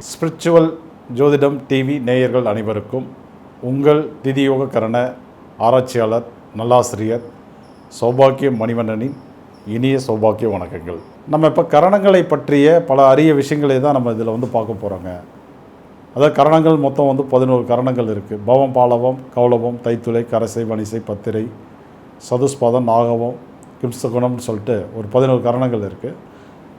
Spiritual ஜோதிடம் TV நேயர்கள் அனைவருக்கும் உங்கள் திதியோக கரண ஆராய்ச்சியாளர் நல்லாசிரியர் சௌபாக்கிய மணிவண்ணனின் இனிய சௌபாக்கிய வணக்கங்கள். நம்ம இப்போ கரணங்களை பற்றிய பல அரிய விஷயங்களை தான் நம்ம இதில் வந்து பார்க்க போகிறோங்க அதாவது கரணங்கள் மொத்தம் வந்து பதினோரு கரணங்கள் இருக்குது பவம் பாலவம் கௌலவம் தைத்துளை கரசை வனிசை பத்திரை சதுஸ்பாதம் நாகவம் கிம்சகுணம்னு சொல்லிட்டு ஒரு பதினோரு கரணங்கள் இருக்குது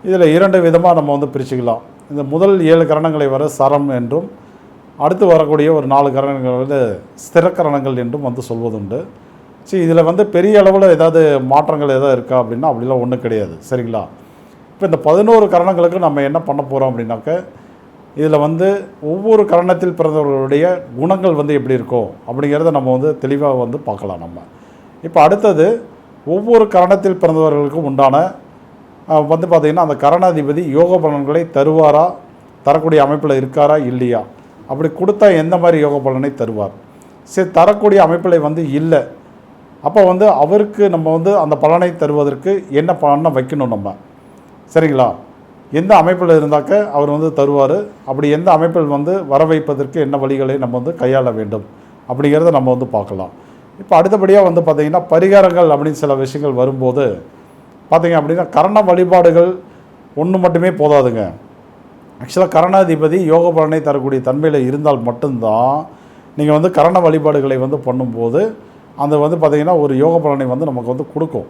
இதில் இரண்டு விதமாக நம்ம வந்து பிரிச்சுக்கலாம். இந்த முதல் ஏழு கரணங்களை வர சரம் என்றும் அடுத்து வரக்கூடிய ஒரு நாலு கரணங்கள் வந்து ஸ்திர கரணங்கள் என்றும் வந்து சொல்வதுண்டு. சரி இதில் வந்து பெரிய அளவில் ஏதாவது மாற்றங்கள் எதாவது இருக்கா அப்படின்னா அப்படிலாம் ஒன்றும் கிடையாது. சரிங்களா? இப்போ இந்த பதினோரு கரணங்களுக்கு நம்ம என்ன பண்ண போகிறோம் அப்படின்னாக்க இதில் வந்து ஒவ்வொரு கரணத்தில் பிறந்தவர்களுடைய குணங்கள் வந்து எப்படி இருக்கும் அப்படிங்கிறத நம்ம வந்து தெளிவாக வந்து பார்க்கலாம் நம்ம. இப்போ அடுத்தது ஒவ்வொரு கரணத்தில் பிறந்தவர்களுக்கும் உண்டான வந்து பார்த்திங்கன்னா அந்த கரணாதிபதி யோக பலன்களை தருவாரா? தரக்கூடிய அமைப்பில் இருக்காரா? இல்லையா? அப்படி கொடுத்தா எந்த மாதிரி யோக பலனை தருவார்? சரி தரக்கூடிய அமைப்பில் வந்து இல்லை. அப்போ வந்து அவருக்கு நம்ம வந்து அந்த பலனை தருவதற்கு என்ன பலனை வைக்கணும் நம்ம? சரிங்களா? எந்த அமைப்பில் இருந்தாக்க அவர் வந்து தருவார். அப்படி எந்த அமைப்பில் வந்து வர வைப்பதற்கு என்ன வழிகளை நம்ம வந்து கையாள வேண்டும்? அப்படிங்கிறத நம்ம வந்து பார்க்கலாம். இப்போ அடுத்தபடியாக வந்து பார்த்திங்கன்னா பரிகாரங்கள் அப்படின்னு சில விஷயங்கள் வரும்போது பார்த்திங்க அப்படின்னா கரண வழிபாடுகள் ஒன்று மட்டுமே போதாதுங்க. ஆக்சுவலாக கரணாதிபதி யோக பலனை தரக்கூடிய தன்மையில் இருந்தால் மட்டும்தான் நீங்கள் வந்து கரண வழிபாடுகளை வந்து பண்ணும்போது அந்த வந்து பார்த்திங்கன்னா ஒரு யோக பலனை வந்து நமக்கு வந்து கொடுக்கும்.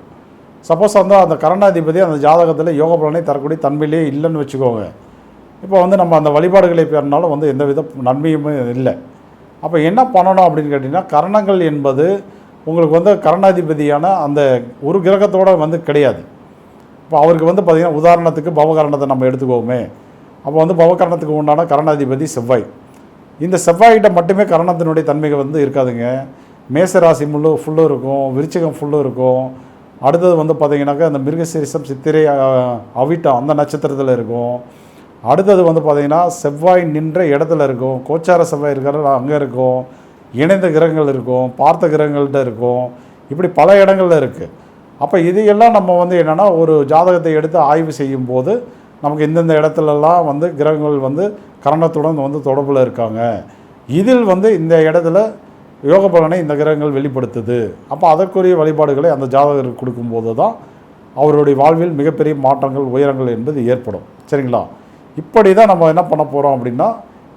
சப்போஸ் வந்து அந்த கரணாதிபதி அந்த ஜாதகத்தில் யோக பலனை தரக்கூடிய தன்மையிலே இல்லைன்னு வச்சுக்கோங்க. இப்போ வந்து நம்ம அந்த வழிபாடுகளை பெறினாலும் வந்து எந்த வித நன்மையுமே இல்லை. அப்போ என்ன பண்ணணும் அப்படின்னு கேட்டிங்கன்னா கரணங்கள் என்பது உங்களுக்கு வந்து கரணாதிபதியான அந்த ஒரு கிரகத்தோட வந்து கிடையாது. இப்போ அவருக்கு வந்து பார்த்திங்கன்னா உதாரணத்துக்கு பவகரணத்தை நம்ம எடுத்துக்கோமே. அப்போ வந்து பவகரணத்துக்கு உண்டான கரணாதிபதி செவ்வாய். இந்த செவ்வாய்கிட்ட மட்டுமே கரணத்தினுடைய தன்மைகள் வந்து இருக்காதுங்க. மேசராசி முள்ளு ஃபுல்லும் இருக்கும் விருச்சிகம் ஃபுல்லும் இருக்கும். அடுத்தது வந்து பார்த்திங்கனாக்கா அந்த மிருகசீரிசம் சித்திரை அவிட்டம் அந்த நட்சத்திரத்தில் இருக்கும். அடுத்தது வந்து பார்த்திங்கன்னா செவ்வாய் நின்ற இடத்துல இருக்கும். கோச்சார செவ்வாய் இருக்கிற அங்கே இருக்கும். இணைந்த கிரகங்கள் இருக்கும். பார்த்த கிரகங்கள்கிட்ட இருக்கும். இப்படி பல இடங்கள்ல இருக்குது அப்போ இதையெல்லாம் நம்ம வந்து என்னென்னா ஒரு ஜாதகத்தை எடுத்து ஆய்வு செய்யும்போது நமக்கு இந்தந்த இடத்துலலாம் வந்து கிரகங்கள் வந்து கரணத்துடன் வந்து தொடர்பில் இருக்காங்க. இதில் வந்து இந்த இடத்துல யோக பலனை இந்த கிரகங்கள் வெளிப்படுத்துது. அப்போ அதற்குரிய வழிபாடுகளை அந்த ஜாதகருக்கு கொடுக்கும்போது தான் அவருடைய வாழ்வில் மிகப்பெரிய மாற்றங்கள் உயரங்கள் என்பது ஏற்படும். சரிங்களா? இப்படி தான் நம்ம என்ன பண்ண போகிறோம் அப்படின்னா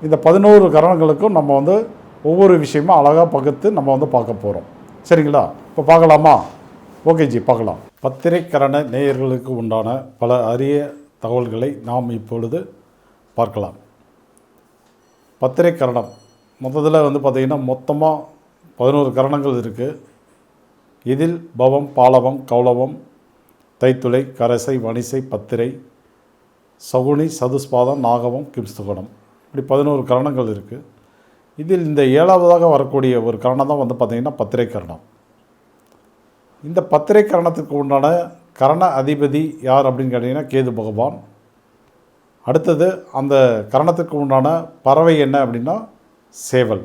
இந்த பதினோரு கரணங்களுக்கும் நம்ம வந்து ஒவ்வொரு விஷயமும் அழகாக பகுத்து நம்ம வந்து பார்க்க போகிறோம் சரிங்களா? இப்போ பார்க்கலாமா? ஓகே ஜி பார்க்கலாம். பத்திரைக்கரண நேயர்களுக்கு உண்டான பல அரிய தகவல்களை நாம் இப்பொழுது பார்க்கலாம். பத்திரைக்கரணம். மொத்தத்தில் வந்து பார்த்திங்கன்னா மொத்தமாக பதினோரு கரணங்கள் இருக்குது இதில் பவம் பாலவம் கௌளவம் தைத்துளை கரசை வணிசை பத்திரை சகுனி சதுஸ்பாதம் நாகவம் கிம்ஸ்துகணம். இப்படி பதினோரு கரணங்கள் இருக்குது இதில் இந்த ஏழாவதாக வரக்கூடிய ஒரு கரணம் தான் வந்து பார்த்திங்கன்னா பத்திரை கரணம். இந்த பத்திரை கரணத்துக்கு உண்டான கரண அதிபதி யார் அப்படின்னு கேட்டிங்கன்னா கேது பகவான். அடுத்தது அந்த கரணத்துக்கு உண்டான பறவை என்ன அப்படின்னா சேவல்.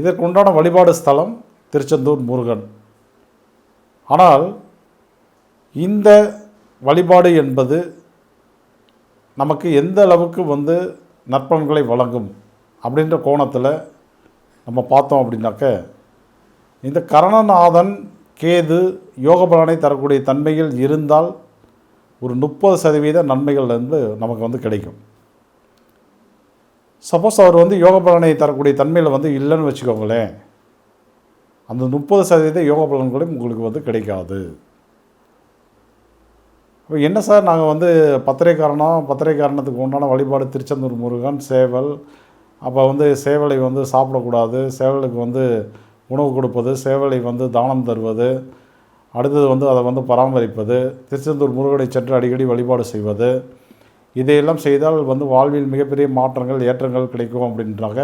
இதற்கு உண்டான வழிபாடு ஸ்தலம் திருச்செந்தூர் முருகன். ஆனால் இந்த வழிபாடு என்பது நமக்கு எந்த அளவுக்கு வந்து நற்பலன்களை வழங்கும் அப்படின்ற கோணத்தில் நம்ம பார்த்தோம் அப்படின்னாக்க இந்த கரணநாதன் கேது யோக பலனை தரக்கூடிய தன்மையில் இருந்தால் ஒரு முப்பது சதவீத நன்மைகள் வந்து நமக்கு வந்து கிடைக்கும். சப்போஸ் அவர் வந்து யோக பலனை தரக்கூடிய தன்மையில் வந்து இல்லைன்னு வச்சுக்கோங்களேன். அந்த முப்பது சதவீத யோக பலன்களும் உங்களுக்கு வந்து கிடைக்காது. இப்போ என்ன சார் நாங்கள் வந்து பத்திரை காரணம் உண்டான வழிபாடு திருச்செந்தூர் முருகன் சேவல். அப்போ வந்து சேவலை வந்து சாப்பிடக்கூடாது. சேவலுக்கு வந்து உணவு கொடுப்பது சேவலை வந்து தானம் தருவது. அடுத்தது வந்து அதை வந்து பராமரிப்பது. திருச்செந்தூர் முருகனை சென்று அடிக்கடி வழிபாடு செய்வது. இதையெல்லாம் செய்தால் வந்து வாழ்வில் மிகப்பெரிய மாற்றங்கள் ஏற்றங்கள் கிடைக்கும் அப்படின்றாங்க.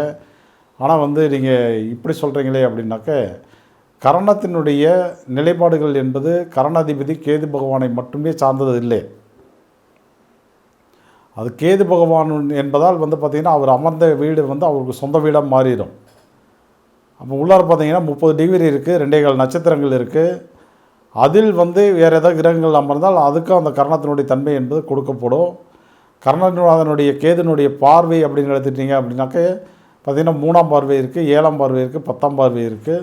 ஆனால் வந்து நீங்கள் இப்படி சொல்கிறீங்களே அப்படின்னாக்க கரணத்தினுடைய நிலைப்பாடுகள் என்பது கரணாதிபதி கேது பகவானை மட்டுமே சார்ந்தது இல்லை அது கேது பகவான் என்பதால் வந்து பார்த்திங்கன்னா அவர் அமர்ந்த வீடு வந்து அவருக்கு சொந்த வீடாக மாறிடும். அப்போ உள்ளார பார்த்தீங்கன்னா முப்பது டிகிரி இருக்குது ரெண்டே கால் நட்சத்திரங்கள் இருக்குது அதில் வந்து வேறு ஏதாவது கிரகங்கள் அமர்ந்தால் அதுக்கும் அந்த கரணத்தினுடைய தன்மை என்பது கொடுக்கப்படும். கர்ணநாதனுடைய கேதுனுடைய பார்வை அப்படின்னு எடுத்துட்டீங்க அப்படின்னாக்க பார்த்திங்கன்னா மூணாம் பார்வை இருக்குது ஏழாம் பார்வை இருக்குது பத்தாம் பார்வை இருக்குது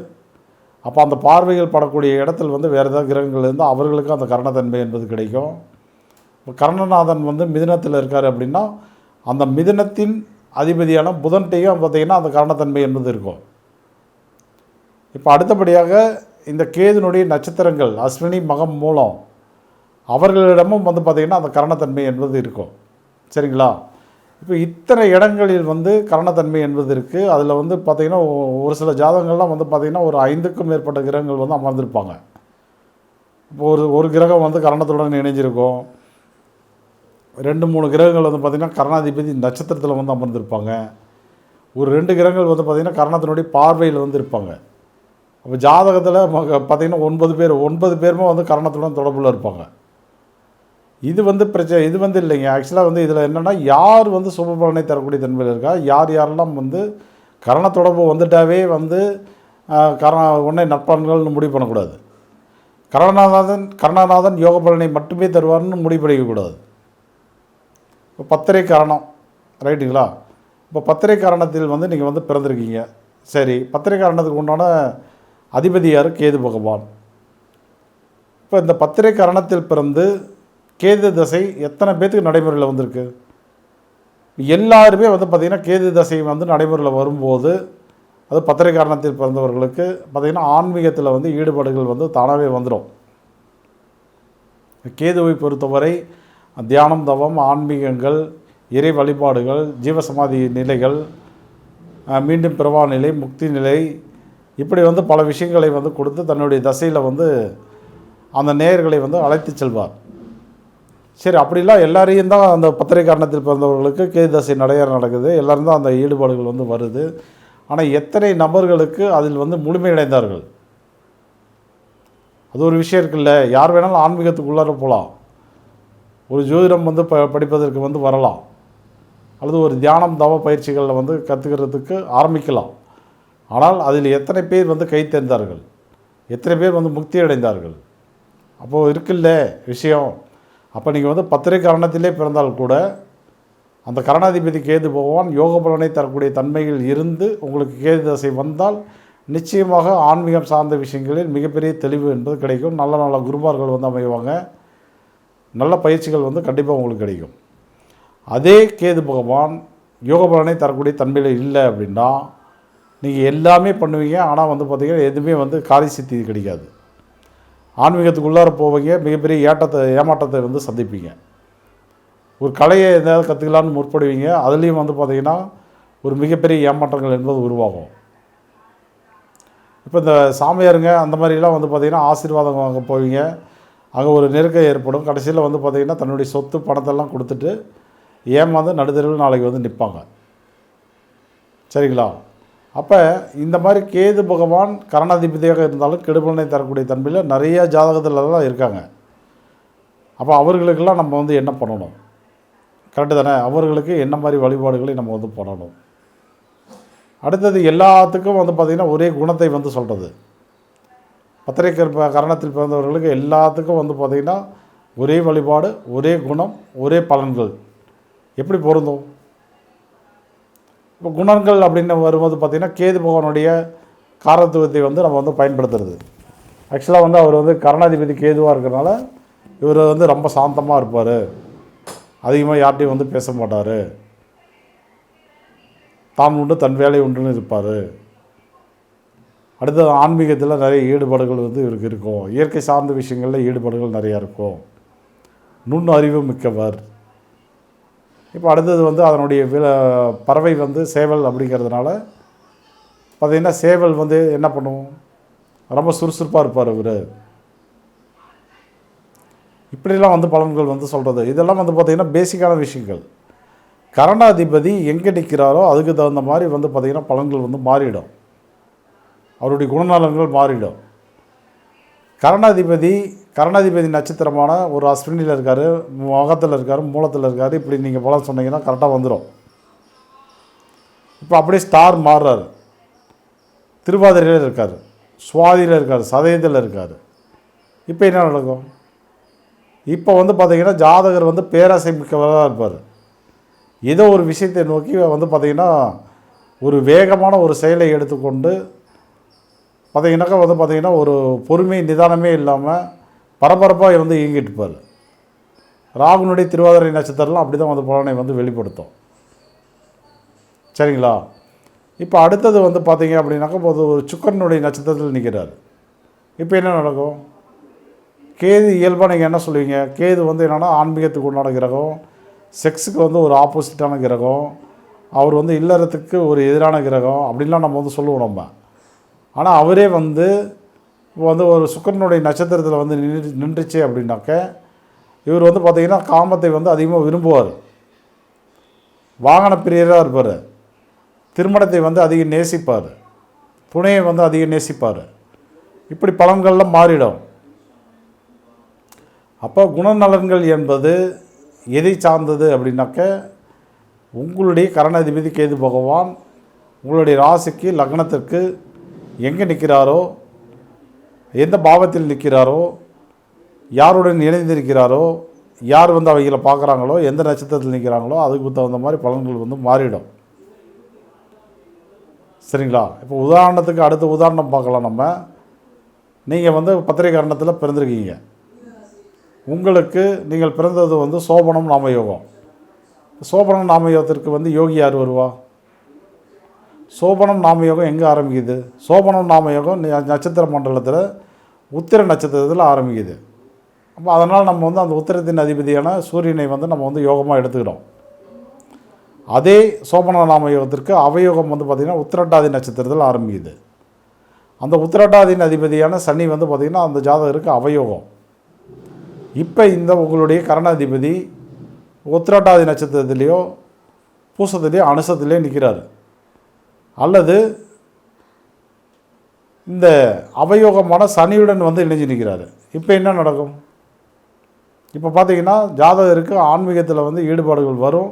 அப்போ அந்த பார்வைகள் படக்கூடிய இடத்துல வந்து வேறு ஏதாவது கிரகங்கள் இருந்தால் அவர்களுக்கும் அந்த கரணத்தன்மை என்பது கிடைக்கும். இப்போ கர்ணநாதன் வந்து மிதினத்தில் இருக்கார் அப்படின்னா அந்த மிதினத்தின் அதிபதியான புதன்கிட்டையும் பார்த்திங்கன்னா அந்த கரணத்தன்மை என்பது இருக்கும். இப்போ அடுத்தபடியாக இந்த கேதுனுடைய நட்சத்திரங்கள் அஸ்வினி மகம் மூலம் அவர்களிடமும் வந்து பார்த்திங்கன்னா அந்த கரணத்தன்மை என்பது இருக்கும். சரிங்களா? இப்போ இத்தனை இடங்களில் வந்து கரணத்தன்மை என்பது இருக்குது அதில் வந்து பார்த்திங்கன்னா ஒரு சில ஜாதகங்கள்லாம் வந்து பார்த்திங்கன்னா ஒரு ஐந்துக்கும் மேற்பட்ட கிரகங்கள் வந்து அமர்ந்திருப்பாங்க. இப்போ ஒரு ஒரு கிரகம் வந்து கரணத்துடன் இணைஞ்சிருக்கும். ரெண்டு மூணு கிரகங்கள் வந்து பார்த்திங்கன்னா கரணாதிபதி நட்சத்திரத்தில் வந்து அமர்ந்திருப்பாங்க. ஒரு ரெண்டு கிரகங்கள் வந்து பார்த்திங்கன்னா கரணத்தினுடைய பார்வையில் வந்து இருப்பாங்க. அப்போ ஜாதகத்தில் பார்த்திங்கன்னா ஒன்பது பேர் ஒன்பது பேருமே வந்து கரணத்துடன் தொடர்பில் இருப்பாங்க. இது வந்து பிரச்சனை இது வந்து இல்லைங்க. ஆக்சுவலாக வந்து இதில் என்னென்னா யார் வந்து சுப பலனை தரக்கூடிய தன்மையில் இருக்கா? யார் யாரெல்லாம் வந்து கரண தொடர்பு வந்துட்டாவே வந்து ஆஹ், கரண உடனே நட்பலன்கள்னு முடிவு பண்ணக்கூடாது. கரணநாதன் கருணாநாதன் யோக பலனை மட்டுமே தருவார்னு முடிவு பண்ணிக்கக்கூடாது. இப்போ பத்திரை காரணம் ரைட்டுங்களா? இப்போ பத்திரை காரணத்தில் வந்து நீங்கள் வந்து பிறந்திருக்கீங்க. சரி பத்திரை காரணத்துக்கு உண்டான அதிபதியார் கேது பகவான். இப்போ இந்த பத்திரை கரணத்தில் பிறந்து கேது தசை எத்தனை பேத்துக்கு நடைமுறையில் வந்திருக்கு? எல்லாருமே வந்து பார்த்திங்கன்னா கேது தசை வந்து நடைமுறையில் வரும்போது அது பத்திரை காரணத்தில் பிறந்தவர்களுக்கு பார்த்திங்கன்னா ஆன்மீகத்தில் வந்து ஈடுபாடுகள் வந்து தானாகவே வந்துடும் கேதுவை பொறுத்தவரை தியானம் தவம் ஆன்மீகங்கள் இறை வழிபாடுகள் ஜீவசமாதி நிலைகள் மீண்டும் பிறவா நிலை முக்தி நிலை இப்படி வந்து பல விஷயங்களை வந்து கொடுத்து தன்னுடைய தசையில் வந்து அந்த நேயர்களை வந்து அழைத்து செல்வார். சரி அப்படிலாம் எல்லாரையும் தான் அந்த பத்திரிகாரணத்தில் பிறந்தவர்களுக்கு கேது தசை நடக்குது. எல்லோரும் தான் அந்த ஈடுபாடுகள் வந்து வருது. ஆனால் எத்தனை நபர்களுக்கு அதில் வந்து முழுமையடைந்தார்கள்? அது ஒரு விஷயம் இருக்குல்ல. யார் வேணாலும் ஆன்மீகத்துக்குள்ளார போகலாம் ஒரு ஜோதிடம் வந்து ப படிப்பதற்கு வந்து வரலாம். அல்லது ஒரு தியானம் தவ பயிற்சிகளில் வந்து கற்றுக்கிறதுக்கு ஆரம்பிக்கலாம். ஆனால் அதில் எத்தனை பேர் வந்து கை தேர்ந்தார்கள்? எத்தனை பேர் வந்து முக்தி அடைந்தார்கள் அப்போது இருக்குல்ல விஷயம். அப்போ நீங்கள் வந்து பத்திரை கரணத்திலே பிறந்தால் கூட அந்த கரணாதிபதி கேது பகவான் யோக பலனை தரக்கூடிய தன்மையில் இருந்து உங்களுக்கு கேது தசை வந்தால் நிச்சயமாக ஆன்மீகம் சார்ந்த விஷயங்களில் மிகப்பெரிய தெளிவு என்பது கிடைக்கும். நல்ல நல்ல குருமார்கள் வந்து அமைவாங்க. நல்ல பயிற்சிகள் வந்து கண்டிப்பாக உங்களுக்கு கிடைக்கும். அதே கேது பகவான் யோக பலனை தரக்கூடிய தன்மையில் இல்லை அப்படின்னா நீங்கள் எல்லாமே பண்ணுவீங்க. ஆனால் வந்து பார்த்திங்கன்னா எதுவுமே வந்து காரி சித்தி கிடைக்காது. ஆன்மீகத்துக்குள்ளார போவீங்க மிகப்பெரிய ஏட்டத்தை ஏமாற்றத்தை வந்து சந்திப்பீங்க. ஒரு கலையை எதாவது கற்றுக்கலான்னு முற்படுவீங்க. அதுலேயும் வந்து பார்த்தீங்கன்னா ஒரு மிகப்பெரிய ஏமாற்றங்கள் என்பது உருவாகும். இப்போ இந்த சாமியாருங்க அந்த மாதிரிலாம் வந்து பார்த்திங்கன்னா ஆசீர்வாதம் அங்கே போவீங்க. அங்கே ஒரு நெருக்கம் ஏற்படும். கடைசியில் வந்து பார்த்திங்கன்னா தன்னுடைய சொத்து பணத்தெல்லாம் கொடுத்துட்டு ஏமாந்து நடுத்தருவில் நாளைக்கு வந்து நிற்பாங்க சரிங்களா? அப்போ இந்த மாதிரி கேது பகவான் கரணாதிபதியாக இருந்தாலும் கெடுபலனை தரக்கூடிய தன்மையில் நிறைய ஜாதகத்திலலாம் இருக்காங்க. அப்போ அவர்களுக்கெல்லாம் நம்ம வந்து என்ன பண்ணணும்? கரெக்டு தானே? அவர்களுக்கு என்ன மாதிரி வழிபாடுகளை நம்ம வந்து பண்ணணும்? அடுத்தது எல்லாத்துக்கும் வந்து பார்த்திங்கன்னா ஒரே குணத்தை வந்து சொல்கிறது பத்திரை கரணத்தில் பிறந்தவர்களுக்கு எல்லாத்துக்கும் வந்து பார்த்திங்கன்னா ஒரே வழிபாடு ஒரே குணம் ஒரே பலன்கள். எப்படி பொருந்தும்? இப்போ குணங்கள் அப்படின்னு வரும்போது பார்த்திங்கன்னா கேது பகவானுடைய காரத்துவத்தை வந்து நம்ம வந்து பயன்படுத்துறது. ஆக்சுவலாக வந்து அவர் வந்து கருணாதிபதி கேதுவாக இருக்கிறனால இவர் வந்து ரொம்ப சாந்தமாக இருப்பார். அதிகமாக யார்கிட்டையும் வந்து பேச மாட்டார். தான் உண்டு தன் வேலை உண்டுன்னு இருப்பார். அடுத்தது ஆன்மீகத்தில் நிறைய ஈடுபாடுகள் வந்து இவருக்கு இருக்கும். இயற்கை சார்ந்த விஷயங்களில் ஈடுபாடுகள் நிறையா இருக்கும். நுண் அறிவு மிக்கவர். இப்போ அடுத்தது வந்து அதனுடைய வில பறவை வந்து சேவல் அப்படிங்கிறதுனால பார்த்திங்கன்னா சேவல் வந்து என்ன பண்ணும்? ரொம்ப சுறுசுறுப்பாக இருப்பார் இவர். இப்படிலாம் வந்து பலன்கள் வந்து சொல்கிறது இதெல்லாம் வந்து பார்த்திங்கன்னா பேசிக்கான விஷயங்கள். கரணாதிபதி எங்கே நிற்கிறாரோ அதுக்கு தகுந்த மாதிரி வந்து பார்த்திங்கன்னா பலன்கள் வந்து மாறிடும். அவருடைய குணநலன்கள் மாறிடும். கரணாதிபதி கரணாதிபதி நட்சத்திரமான ஒரு அஸ்வினியில் இருக்கார் மகத்தில் இருக்கார் மூலத்தில் இருக்கார். இப்படி நீங்கள் பலம் சொன்னீங்கன்னா கரெக்டாக வந்துடும் இப்போ அப்படியே ஸ்டார் மாறுறாரு. திருவாதிரையில் இருக்கார் சுவாதியில் இருக்கார் சதயத்தில் இருக்கார். இப்போ என்ன நடக்கும்? இப்போ வந்து பார்த்திங்கன்னா ஜாதகர் வந்து பேராசை மிக்கவராக இருப்பார். ஏதோ ஒரு விஷயத்தை நோக்கி வந்து பார்த்தீங்கன்னா ஒரு வேகமான ஒரு செயலை எடுத்துக்கொண்டு பார்த்திங்கனாக்கா வந்து பார்த்தீங்கன்னா ஒரு பொறுமை நிதானமே இல்லாமல் பரபரப்பாக இருந்து இயங்கிட்டு இருப்பார். ராகுனுடைய திருவாதிரை நட்சத்திரம்லாம் அப்படி தான் வந்து பலனை வந்து வெளிப்படுத்தும். சரிங்களா? இப்போ அடுத்தது வந்து பார்த்தீங்க அப்படின்னாக்கா போது ஒரு சுக்கரனுடைய நட்சத்திரத்தில் நிற்கிறார் இப்போ என்ன நடக்கும்? கேது இயல்பாக நீங்கள் என்ன சொல்லுவீங்க? கேது வந்து என்னென்னா ஆன்மீகத்துக்கு உண்டான கிரகம் செக்ஸுக்கு வந்து ஒரு ஆப்போசிட்டான கிரகம் அவர் வந்து இல்லறத்துக்கு ஒரு எதிரான கிரகம் அப்படின்லாம் நம்ம வந்து சொல்லுவோம் நம்ம. ஆனால் அவரே வந்து இப்போ வந்து ஒரு சுக்கரனுடைய நட்சத்திரத்தில் வந்து நின்று நின்றுச்சு அப்படின்னாக்க இவர் வந்து பார்த்திங்கன்னா காமத்தை வந்து அதிகமாக விரும்புவார். வாகன பிரியராக இருப்பார். திருமணத்தை வந்து அதிகம் நேசிப்பார். துணையை வந்து அதிகம் நேசிப்பார். இப்படி பலன்கள்லாம் மாறிடும். அப்போ குணநலன்கள் என்பது எதை சார்ந்தது அப்படின்னாக்க உங்களுடைய கரணாதிபதி கேது பகவான் உங்களுடைய ராசிக்கு லக்னத்திற்கு எங்கே நிற்கிறாரோ எந்த பாவத்தில் நிற்கிறாரோ யாருடன் இணைந்திருக்கிறாரோ யார் வந்து அவைகளை பார்க்குறாங்களோ எந்த நட்சத்திரத்தில் நிற்கிறாங்களோ அதுக்கு தகுந்த மாதிரி பலன்கள் வந்து மாறிடும். சரிங்களா? இப்போ உதாரணத்துக்கு அடுத்த உதாரணம் பார்க்கலாம் நம்ம. நீங்கள் வந்து பத்திரிகரணத்தில் பிறந்திருக்கீங்க. உங்களுக்கு நீங்கள் பிறந்தது வந்து சோபனம் நாமயோகம். சோபனம் நாமயோகத்திற்கு வந்து யோகி யார் வருவா? சோபனம் நாமயோகம் எங்கே ஆரம்பிக்குது? சோபனம் நாமயோகம் நட்சத்திர மண்டலத்தில் உத்திர நட்சத்திரத்தில் ஆரம்பிக்குது. அப்போ அதனால் நம்ம வந்து அந்த உத்திரத்தின் அதிபதியான சூரியனை வந்து நம்ம வந்து யோகமாக எடுத்துக்கிறோம் அதே சோபன நாமயோகத்திற்கு அவயோகம் வந்து பார்த்திங்கன்னா உத்திரட்டாதி நட்சத்திரத்தில் ஆரம்பிக்குது. அந்த உத்திரட்டாதியின் அதிபதியான சனி வந்து பார்த்திங்கன்னா அந்த ஜாதகருக்கு அவயோகம். இப்போ இந்த உங்களுடைய கரணாதிபதி உத்திரட்டாதி நட்சத்திரத்திலேயோ பூசத்துலேயோ அனுசத்துலேயோ நிற்கிறாரு அல்லது இந்த அவயோகமான சனியுடன் வந்து இணைஞ்சு நிற்கிறாரு. இப்போ என்ன நடக்கும்? இப்போ பார்த்தீங்கன்னா ஜாதகருக்கு ஆன்மீகத்தில் வந்து ஈடுபாடுகள் வரும்.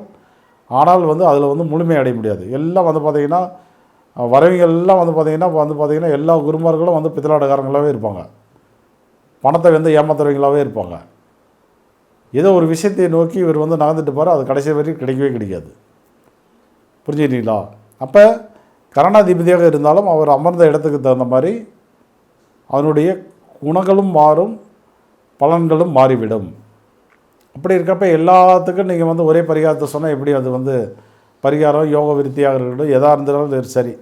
ஆனால் வந்து அதில் வந்து முழுமை அடைய முடியாது. எல்லாம் வந்து பார்த்திங்கன்னா வரவங்க எல்லாம் வந்து பார்த்திங்கன்னா இப்போ வந்து பார்த்திங்கன்னா எல்லா குருமார்களும் வந்து பித்தலாட்டக்காரங்களாகவே இருப்பாங்க. பணத்தை வந்து ஏமாத்துறவங்களாகவே இருப்பாங்க. ஏதோ ஒரு விஷயத்தை நோக்கி இவர் வந்து நகர்ந்துட்டு போகிறார் அது கடைசி வரைக்கும் கிடைக்கவே கிடைக்காது. புரிஞ்சுக்கிட்டீங்களா? அப்போ கரணாதிபதியாக இருந்தாலும் அவர் அமர்ந்த இடத்துக்கு தகுந்த மாதிரி அதனுடைய குணங்களும் மாறும் பலன்களும் மாறிவிடும். அப்படி இருக்கப்ப எல்லாத்துக்கும் நீங்கள் வந்து ஒரே பரிகாரத்தை சொன்னால் எப்படி அது வந்து பரிகாரம் யோக விருத்தியாக இருக்கட்டும் எதாக இருந்தாலும் சரி.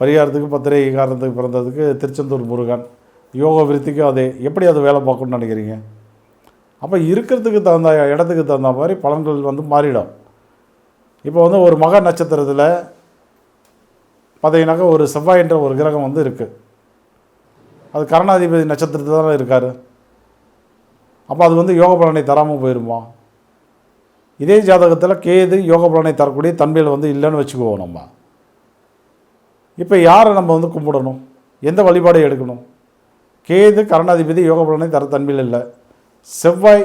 பரிகாரத்துக்கு பத்திரை காரணத்துக்கு பிறந்ததுக்கு திருச்செந்தூர் முருகன் யோக விருத்திக்கும் அதே. எப்படி அது வேலை பார்க்கணும்னு நினைக்கிறீங்க? அப்போ இருக்கிறதுக்கு தகுந்த இடத்துக்கு தகுந்த மாதிரி பலன்கள் வந்து மாறிடும். இப்போ வந்து ஒரு மக நட்சத்திரத்தில் பார்த்தீங்கன்னாக்கா ஒரு செவ்வாய் என்ற ஒரு கிரகம் வந்து இருக்குது அது கரணாதிபதி நட்சத்திரத்தில் தானே இருக்கார். அப்போ அது வந்து யோக பலனை தராமல் போயிருமா? இதே ஜாதகத்தில் கேது யோக பலனை தரக்கூடிய தன்மையில் வந்து இல்லைன்னு வச்சுக்குவோம் நம்ம. இப்போ யாரை நம்ம வந்து கும்பிடணும்? எந்த வழிபாடை எடுக்கணும்? கேது கரணாதிபதி யோக பலனை தர தன்மையில் இல்லை. செவ்வாய்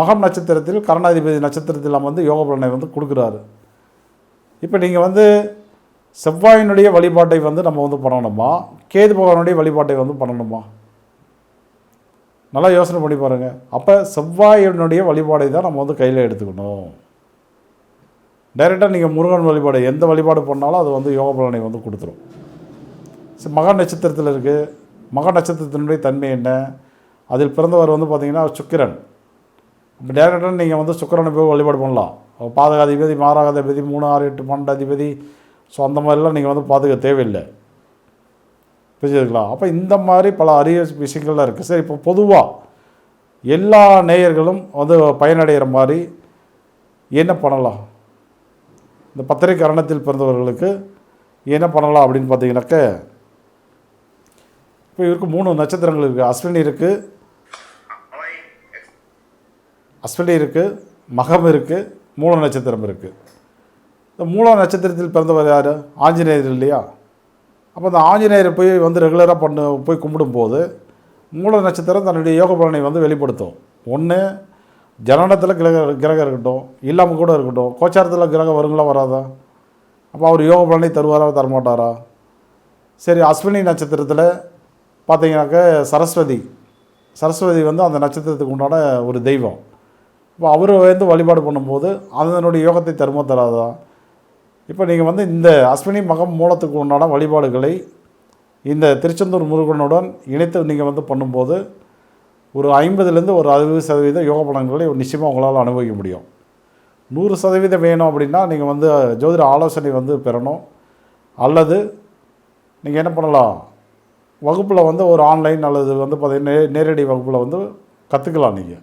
மகம் நட்சத்திரத்தில் கரணாதிபதி நட்சத்திரத்தில் நம்ம வந்து யோக பலனை வந்து கொடுக்குறாரு. இப்போ நீங்கள் வந்து செவ்வாயினுடைய வழிபாட்டை வந்து நம்ம வந்து பண்ணணுமா? கேது பகவானுடைய வழிபாட்டை வந்து பண்ணணுமா? நல்லா யோசனை பண்ணி பாருங்கள் அப்போ செவ்வாயினுடைய வழிபாடை தான் நம்ம வந்து கையில் எடுத்துக்கணும். டைரெக்டாக நீங்கள் முருகன் வழிபாடு எந்த வழிபாடு பண்ணாலும் அது வந்து யோக பலனை வந்து கொடுத்துரும். மக நட்சத்திரத்தில் இருக்குது மக நட்சத்திரத்தினுடைய தன்மை என்ன? அதில் பிறந்தவர் வந்து பார்த்திங்கன்னா சுக்கிரன். இப்போ டேரெக்டாக நீங்கள் வந்து சுக்கரனை போய் வழிபாடு பண்ணலாம். பாதகாதிபதி மாராகாதிபதி மூணு ஆறு எட்டு பன்னெண்டு அதிபதி ஸோ அந்த மாதிரிலாம் நீங்கள் வந்து பாதுக தேவையில்லை. புரிஞ்சுதுங்களா? அப்போ இந்த மாதிரி பல அரிய விஷயங்கள்லாம் இருக்குது. சரி இப்போ பொதுவாக எல்லா நேயர்களும் வந்து பயனடைகிற மாதிரி என்ன பண்ணலாம்? இந்த பத்திரை கரணத்தில் பிறந்தவர்களுக்கு என்ன பண்ணலாம் அப்படின்னு பார்த்தீங்கன்னாக்க இப்போ இவருக்கு மூணு நட்சத்திரங்கள் இருக்குது. அஸ்வினி இருக்குது. அஸ்வினி இருக்குது. மகம் இருக்குது. மூணு நட்சத்திரம் இருக்குது. இந்த மூல நட்சத்திரத்தில் பிறந்தவர் யார்? ஆஞ்சநேயர் இல்லையா? அப்போ அந்த ஆஞ்சநேயரை போய் வந்து ரெகுலராக பண்ண போய் கும்பிடும்போது மூல நட்சத்திரம் தன்னுடைய யோக பலனை வந்து வெளிப்படுத்தும். ஒன்று ஜனனத்தில் கிரக கிரகம் இருக்கட்டும் இல்லாமல் கூட இருக்கட்டும் கோச்சாரத்தில் கிரகம் வருங்களா வராதா? அப்போ அவர் யோக பலனை தருவாரா தரமாட்டாரா? சரி அஸ்வினி நட்சத்திரத்தில் பார்த்தீங்கன்னாக்க சரஸ்வதி சரஸ்வதி வந்து அந்த நட்சத்திரத்துக்கு உண்டான ஒரு தெய்வம். இப்போ அவர் வந்து வழிபாடு பண்ணும்போது அதனுடைய யோகத்தை தருமோ தராதா? இப்போ நீங்கள் வந்து இந்த அஸ்வினி மகம் மூலத்துக்கு உண்டான வழிபாடுகளை இந்த திருச்செந்தூர் முருகனுடன் இணைத்து நீங்கள் வந்து பண்ணும்போது ஒரு ஐம்பதுலேருந்து ஒரு அறுபது சதவீத யோக பலன்களை நிச்சயமாக உங்களால் அனுபவிக்க முடியும். நூறு சதவீதம் வேணும் அப்படின்னா நீங்கள் வந்து ஜோதிட ஆலோசனை வந்து பெறணும். அல்லது நீங்கள் என்ன பண்ணலாம்? வகுப்பில் வந்து ஒரு ஆன்லைன் அல்லது வந்து பார்த்திங்கன்னா நே நேரடி வகுப்பில் வந்து கற்றுக்கலாம் நீங்கள்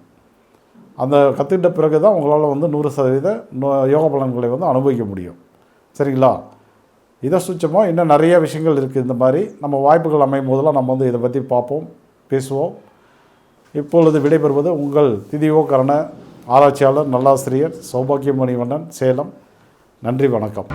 அந்த கற்றுக்கிட்ட பிறகு தான் உங்களால் வந்து நூறு சதவீத யோக பலன்களை வந்து அனுபவிக்க முடியும். சரிங்களா? இதை சுச்சமாக இன்னும் நிறைய விஷயங்கள் இருக்குது இந்த மாதிரி. நம்ம வாய்ப்புகள் அமையும் போதெல்லாம் நம்ம வந்து இதை பற்றி பார்ப்போம் பேசுவோம். இப்பொழுது விடைபெறுவது உங்கள் திதியோ கரண ஆராய்ச்சியாளர் நல்லாசிரியர் சௌபாகியமணிவண்ணன் சேலம். நன்றி வணக்கம்.